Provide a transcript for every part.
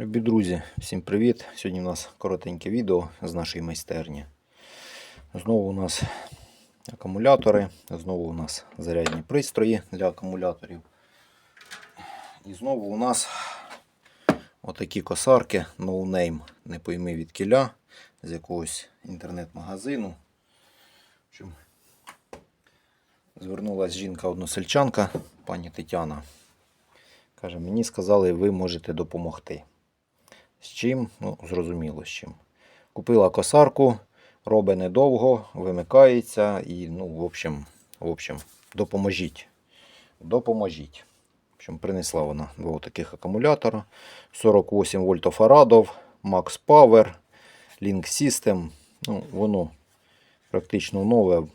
Любі друзі, всім привіт! Сьогодні у нас коротеньке відео з нашої майстерні. Знову у нас акумулятори, знову у нас зарядні пристрої для акумуляторів. І знову у нас отакі косарки no name, не пойми від кіля, з якогось інтернет-магазину. Звернулася жінка-односельчанка, пані Тетяна. Каже, мені сказали, ви можете допомогти. З чим? Ну, зрозуміло з чим. Купила косарку, робить недовго, вимикається і, ну, в общем, в общем, допоможіть. Допоможіть. В общем, принесла вона два таких акумулятора. 48 вольтофарадов, Max Power, Link System. Ну, воно практично нове.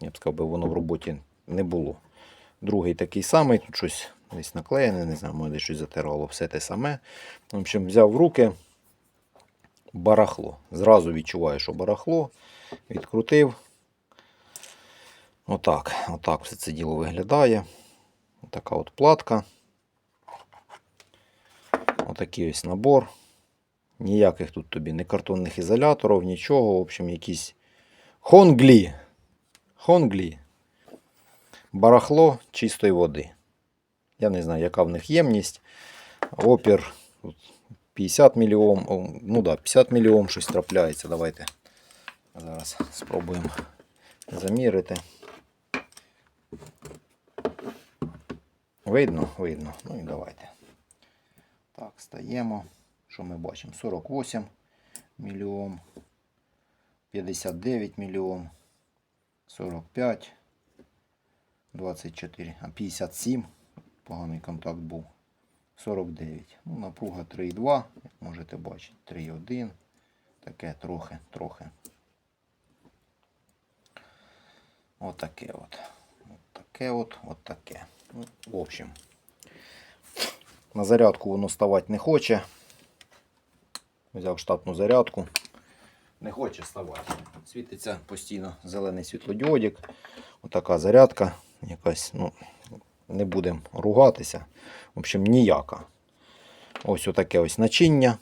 Я б сказав, воно в роботі не було. Другий такий самий, тут щось десь наклеєне, не знаю, може щось затирало, все те саме. В общем, взяв в руки барахло. Зразу відчуваю, що барахло. Відкрутив. Отак, отак все це діло виглядає. Така от платка. Отакий ось набор. Ніяких тут тобі не картонних ізоляторів, нічого. В общем, якісь хонглі. Хонглі. Барахло чистої води. Я не знаю, яка в них ємність. Опір 50 мільйом. Ну да, 50 мільйом щось трапляється. Давайте зараз спробуємо замірити. Видно, видно. Ну і давайте. Так, стаємо. Що ми бачимо? 48 мільйом, 59 мільйом, 45, 24, а 57 поганий контакт був. 49. Ну, напруга 3,2, як можете бачити, 3,1. Таке трохи, трохи. Отаке от. От таке от, от таке. Ну, в общем. На зарядку воно ставати не хоче. Взяв штатну зарядку. Не хоче ставати. Світиться постійно зелений світлодіодик. Отака зарядка. Якась, ну, не будемо ругатися. В общем, ніяка. Ось отаке ось начиння.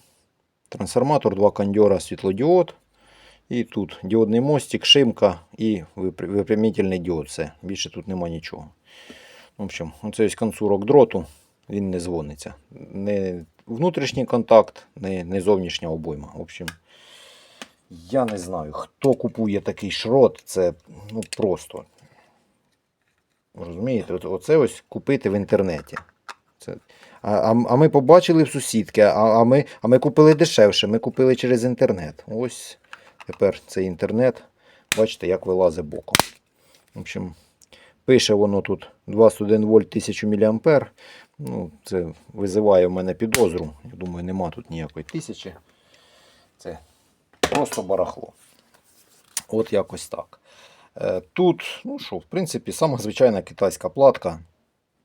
Трансформатор, два кондьора, світлодіод. І тут діодний мостик, шимка і випр- випрямительний діод. Все. Більше тут нема нічого. В общем, оце ось концурок дроту, він не дзвониться. Не внутрішній контакт, не, не зовнішня обойма. В общем, я не знаю, хто купує такий шрот, це ну, просто. Розумієте, От- оце ось купити в інтернеті. Це... А, а, а ми побачили в сусідки, а, а, ми, а ми купили дешевше, ми купили через інтернет. Ось тепер цей інтернет, бачите, як вилазить боком. В общем, пише воно тут 21 вольт 1000 мА. Ну, це визиває в мене підозру. Я думаю, нема тут ніякої тисячі. Це просто барахло. От якось так. Е, Тут, ну що, в принципі, сама звичайна китайська платка.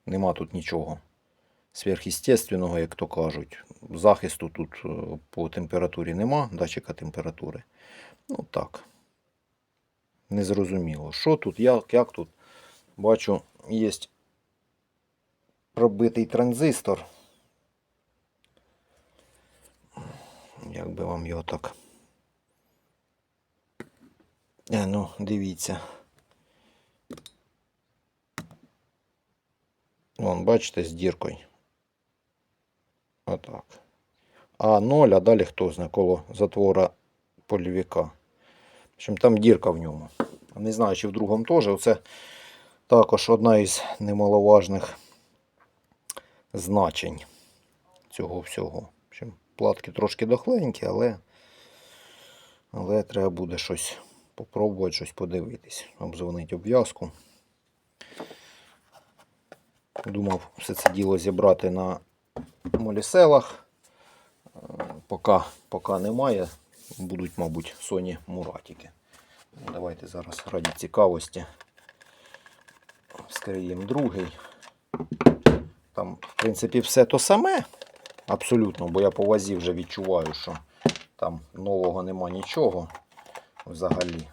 Нема тут нічого сверхъестественного, як то кажуть. Захисту тут е, по температурі нема, датчика температури. Ну так. Незрозуміло. Що тут, як, як тут? Бачу, є пробитий транзистор. Як би вам його так. Е, ну, дивіться. Вон, бачите, з діркою. Отак. А 0, а далі хто знає, коло затвора полівіка. Общем, там дірка в ньому. Не знаю, чи в другому теж. Оце також одна із немаловажних значень цього всього. В платки трошки дохленькі, але, але треба буде щось попробувати, щось подивитись. Обзвонити обв'язку. Думав все це діло зібрати на моліселах. Е, Поки, поки немає, будуть, мабуть, Sony Муратики. Давайте зараз раді цікавості скриємо другий. Там, в принципі, все то саме. Абсолютно, бо я по вазі вже відчуваю, що там нового нема нічого взагалі.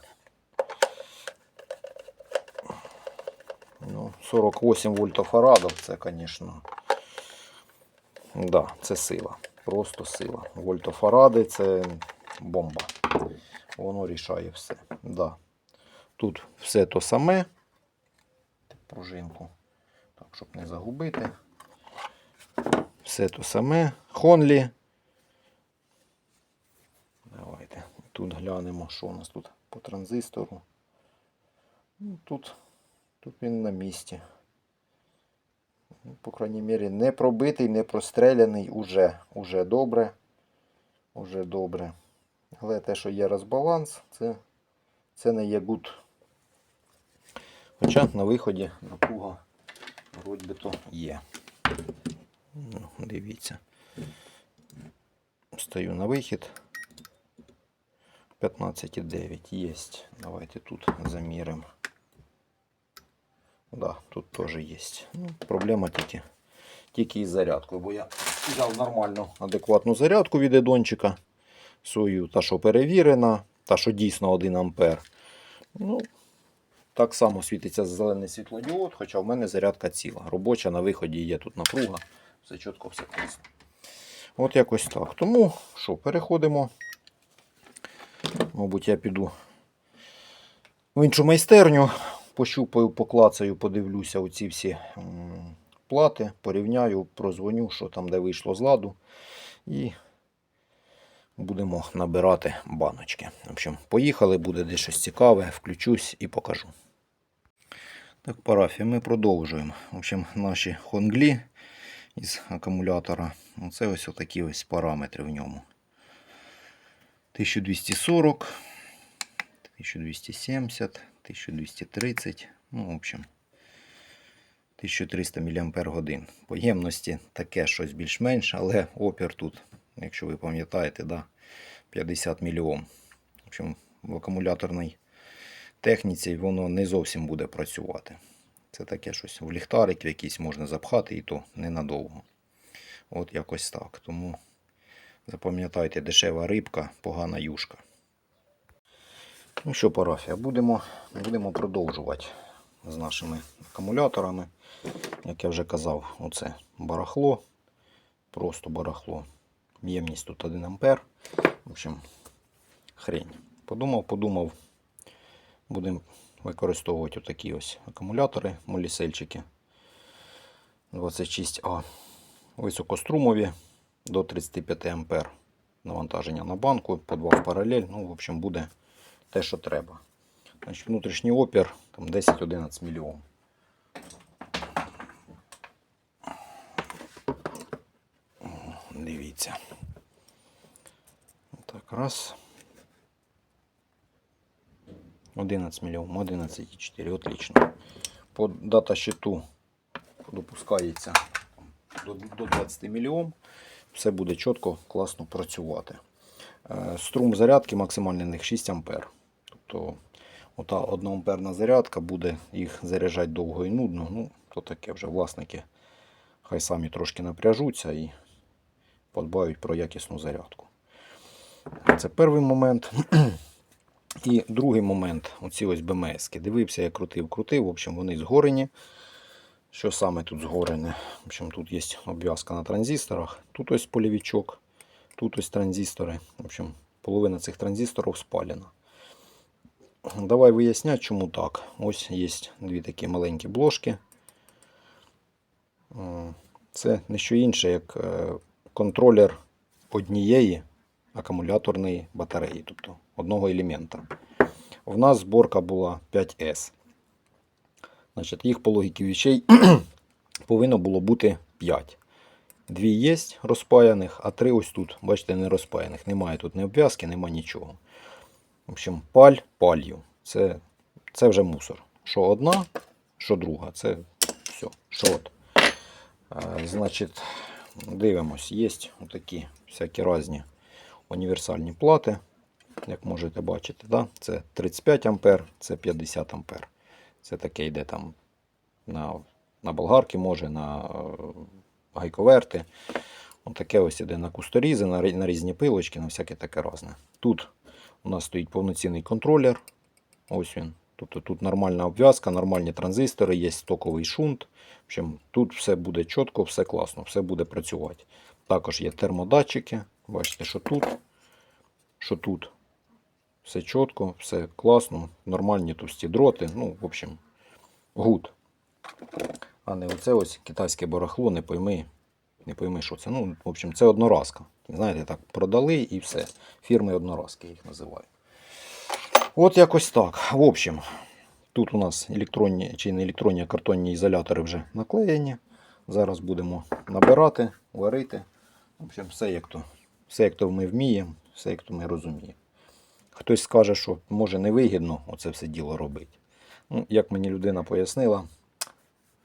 Ну, 48 вольтофарадов, це, звісно. Да, це сила. просто сила. Вольтофаради це бомба. Воно рішає все. Да. Тут все то саме. Пружинку. Так, щоб не загубити. Все то саме. Хонлі. Давайте тут глянемо, що у нас тут по транзистору. Ну, Тут, тут він на місці. Ну, По крайній мірі, не пробитий, не простреляний, уже, уже добре. Уже добре. Але те, що є розбаланс, це, це не є гуд. Хоча на виході напруга вроді би то є. Ну, дивіться. Стою на вихід. 15,9 есть. Давайте тут заміримо. Да, тут теж є. Ну, проблема тільки, тільки із зарядкою, бо я взяв нормальну, адекватну зарядку від едончика. Свою, та, що перевірена, та, що дійсно 1 ампер. Ну, так само світиться зелений світлодіод, хоча в мене зарядка ціла. Робоча на виході є тут напруга. Все чітко, все класно. От якось так. Тому що, переходимо. Мабуть, я піду в іншу майстерню, пощупаю, поклацаю, подивлюся оці всі плати, порівняю, прозвоню, що там де вийшло з ладу. І будемо набирати баночки. В общем, поїхали, буде десь щось цікаве, включусь і покажу. Так, парафія, ми продовжуємо. В общем, наші хонглі із акумулятора. Оце ось такі ось параметри в ньому. 1240, 1270, 1230, ну, в общем, 1300 мАч. По ємності таке щось більш-менш, але опір тут, якщо ви пам'ятаєте, да, 50 мільйом. В общем, в акумуляторній техніці воно не зовсім буде працювати. Це таке щось в ліхтарик якийсь можна запхати і то ненадовго. От якось так. Тому Запам'ятайте, дешева рибка, погана юшка. Ну що, парафія, будемо, будемо продовжувати з нашими акумуляторами. Як я вже казав, оце барахло. Просто барахло. Ємність тут 1 ампер. В общем, хрень. Подумав, подумав, будемо використовувати отакі ось акумулятори, молісельчики 26А. Високострумові до 35 ампер навантаження на банку, по два в паралель. Ну, в общем, буде те, що треба. Значить, внутрішній опір 10-11 мільйон. Дивіться. Так, раз. 11 мільйон, 11,4, отлично. По дата щиту допускається до, до 20 мільйон все буде чітко, класно працювати. Е, Струм зарядки максимальний в них 6 А. Тобто ота 1 амперна зарядка буде їх заряджати довго і нудно. Ну, то таке вже власники хай самі трошки напряжуться і подбають про якісну зарядку. Це перший момент. І другий момент, оці ось БМС. Дивився, я крутив, крутив. В общем, вони згорені. Що саме тут згорене? В общем, тут є обв'язка на транзисторах. Тут ось полівічок, тут ось транзистори. В общем, половина цих транзисторів спалена. Давай виясняти, чому так. Ось є дві такі маленькі блошки. Е, Це не що інше, як е, контролер однієї акумуляторної батареї, тобто одного елемента. В нас зборка була 5С. Значить, їх по логіки вічей повинно було бути 5. Дві є розпаяних, а три ось тут, бачите, не розпаяних. Немає тут ні обв'язки, немає нічого. В общем, паль палью. Це, це вже мусор. Що одна, що друга. Це все, шрот. Е, Значить, дивимось, є отакі всякі різні універсальні плати. Як можете бачити, да? це 35 А, це 50 А. Це таке йде там на, на болгарки, може, на е, гайковерти. Ось таке ось іде на кусторізи, на, на різні пилочки, на всяке таке різне. Тут у нас стоїть повноцінний контролер. Ось він. Тобто тут нормальна обв'язка, нормальні транзистори, є стоковий шунт. В общем, тут все буде чітко, все класно, все буде працювати. Також є термодатчики. Бачите, що тут, що тут. Все чітко, все класно, нормальні товсті дроти. Ну, в общем, гуд. А не оце ось китайське барахло, не пойми, не пойми, що це. Ну, в общем, це одноразка. Знаєте, так продали і все. Фірми одноразки їх називаю. От якось так. В общем, тут у нас електронні чи не електронні, а картонні ізолятори вже наклеєні. Зараз будемо набирати, варити. В общем, все як то, все як то ми вміємо, все як то ми розуміємо. Хтось скаже, що може невигідно оце все діло робити. Ну, як мені людина пояснила,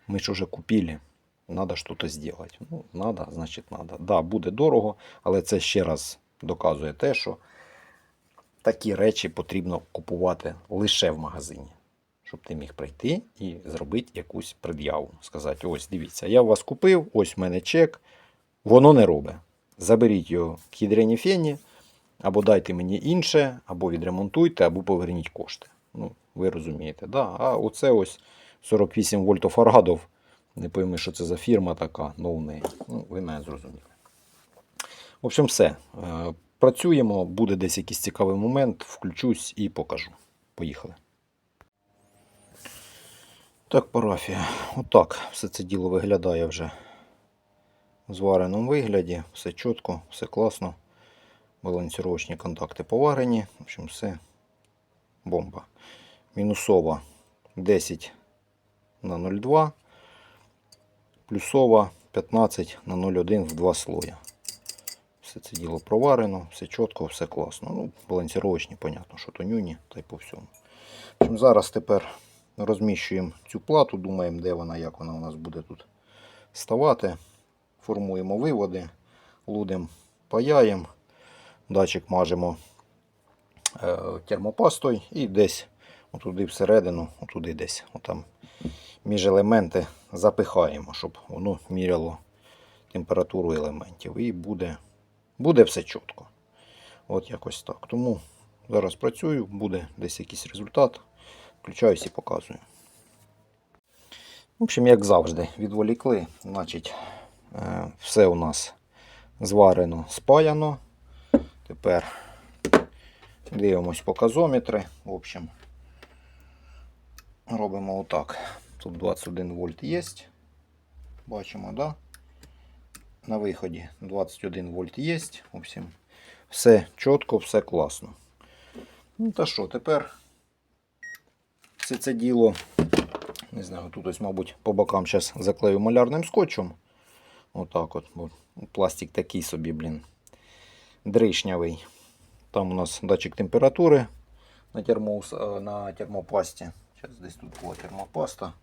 ми ж уже купили, треба щось зробити. Ну, треба, значить треба. Да, буде дорого, але це ще раз доказує те, що такі речі потрібно купувати лише в магазині. Щоб ти міг прийти і зробити якусь пред'яву. Сказати: ось дивіться, я у вас купив, ось в мене чек, воно не робить. Заберіть його к ядрені фені, або дайте мені інше, або відремонтуйте, або поверніть кошти. Ну, ви розумієте, да? А оце ось 48 вольтов Фарадов. Не пойми, що це за фірма така, ноунейм. Ну, ви мене зрозуміли. В общем, все. Е, Працюємо, буде десь якийсь цікавий момент, включусь і покажу. Поїхали. Так, парафія. Отак все це діло виглядає вже в звареному вигляді. Все чітко, все класно. Балансировочні контакти поварені. В общем, все бомба. Мінусова 10 на 0,2. Плюсова 15 на 0,1 в два слоя. Все це діло проварено, все чітко, все класно. Ну, балансировочні, понятно, що тонюні та й по всьому. Общем, зараз тепер розміщуємо цю плату, думаємо, де вона, як вона у нас буде тут ставати. Формуємо виводи, лудимо, паяємо, датчик мажемо е, термопастою і десь отуди всередину, отуди десь, отам між елементи запихаємо, щоб воно міряло температуру елементів. І буде, буде все чітко. От якось так. Тому зараз працюю, буде десь якийсь результат. Включаюсь і показую. В общем, як завжди, відволікли. Значить, е, все у нас зварено, спаяно. Тепер дивимось показометри. В общем, робимо отак. Тут 21 вольт є. Бачимо, да? На виході 21 вольт є. В общем, все чітко, все класно. Ну та що, тепер все це діло, не знаю, тут ось, мабуть, по бокам зараз заклею малярним скотчем. Отак от, бо пластик такий собі, блін, дришнявий. Там у нас датчик температури на, термоус, е, на термопасті. Зараз десь тут була термопаста.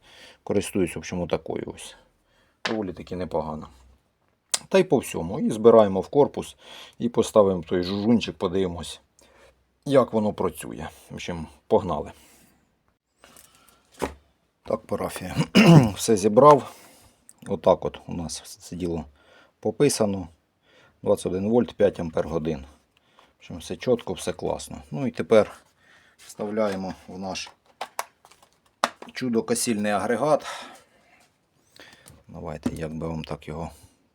Користуюсь, в общем, такою ось. Доволі таки непогано. Та й по всьому. І збираємо в корпус і поставимо той жужунчик, подивимось, як воно працює. В общем, погнали. Так, парафія. Все зібрав. Отак от у нас все це діло пописано. 21 вольт 5 ампер годин. Все чітко, все класно. Ну і тепер вставляємо в наш чудо-косільний агрегат. Давайте, як би вам так його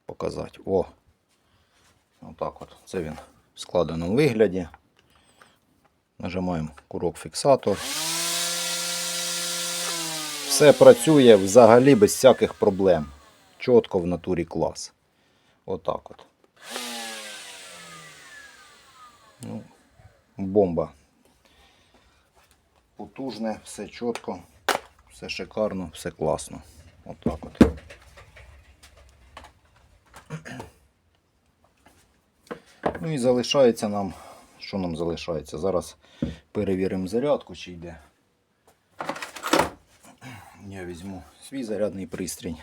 показати. О! Отак от. Це він в складеному вигляді. Нажимаємо курок фіксатор. Все працює взагалі без всяких проблем. Чітко в натурі клас. Отак от. Ну, бомба. Потужне, все чітко, все шикарно, все класно. Отак от. Ну і залишається нам. Що нам залишається? Зараз перевіримо зарядку, чи йде. Я візьму свій зарядний пристрій.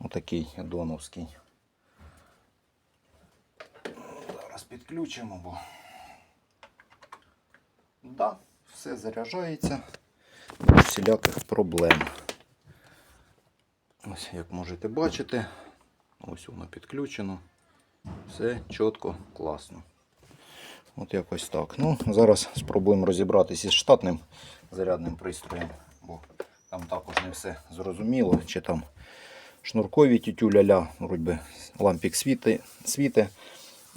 Отакий доновський. Підключимо, бо да, все заряджається без всіляких проблем. Ось як можете бачити, ось воно підключено. Все чітко, класно. От якось так. Ну, Зараз спробуємо розібратися із штатним зарядним пристроєм, бо там також не все зрозуміло, чи там шнуркові тютюля-ля, вроді лампік світи,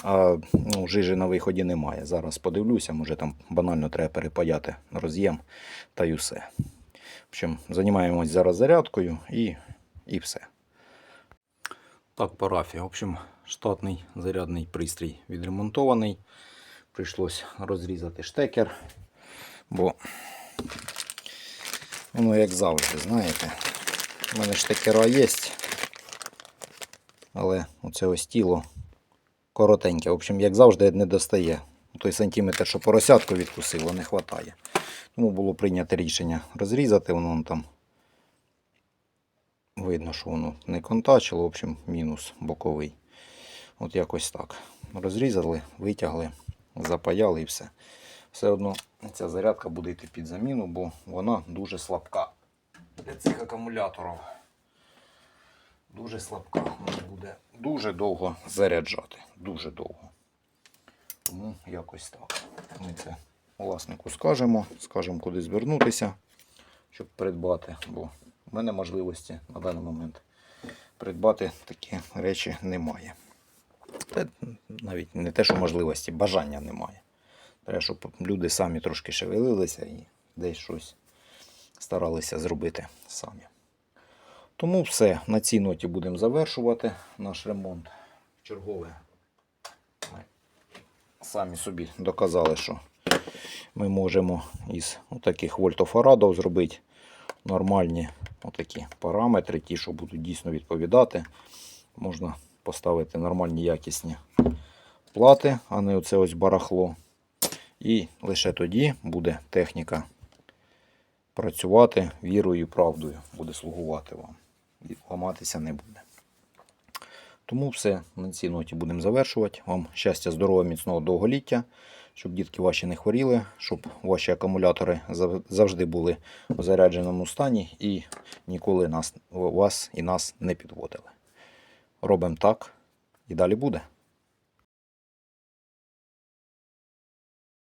а ну, жижі на виході немає. Зараз подивлюся, може там банально треба перепаяти роз'єм та й усе. В общем, займаємось зараз зарядкою і, і все. Так, парафія. В общем, штатний зарядний пристрій відремонтований. Прийшлось розрізати штекер, бо воно як завжди, знаєте. У мене штекера є, але оце ось тіло коротеньке. В общем, як завжди, не достає. Той сантиметр, що поросятку відкусило, не вистачає. Тому було прийнято рішення розрізати, воно вон там видно, що воно не контачило, в общем, мінус боковий. От якось так. Розрізали, витягли, запаяли і все. Все одно ця зарядка буде йти під заміну, бо вона дуже слабка для цих акумуляторів. Дуже слабка. Вона буде дуже довго заряджати. Дуже довго. Тому якось так. Ми це власнику скажемо, скажемо, куди звернутися, щоб придбати. Бо в мене можливості на даний момент придбати такі речі немає. Та навіть не те, що можливості, бажання немає. Треба, щоб люди самі трошки шевелилися і десь щось старалися зробити самі. Тому все, на цій ноті будемо завершувати наш ремонт. Чергове. Ми самі собі доказали, що ми можемо із таких вольтофарадів зробити нормальні отакі параметри, ті, що будуть дійсно відповідати. Можна поставити нормальні якісні плати, а не оце ось барахло. І лише тоді буде техніка працювати вірою і правдою, буде слугувати вам. Ламатися не буде. Тому все, на цій ноті будемо завершувати. Вам щастя, здоров'я, міцного довголіття, щоб дітки ваші не хворіли, щоб ваші акумулятори завжди були в зарядженому стані і ніколи нас, вас і нас не підводили. Робимо так і далі буде.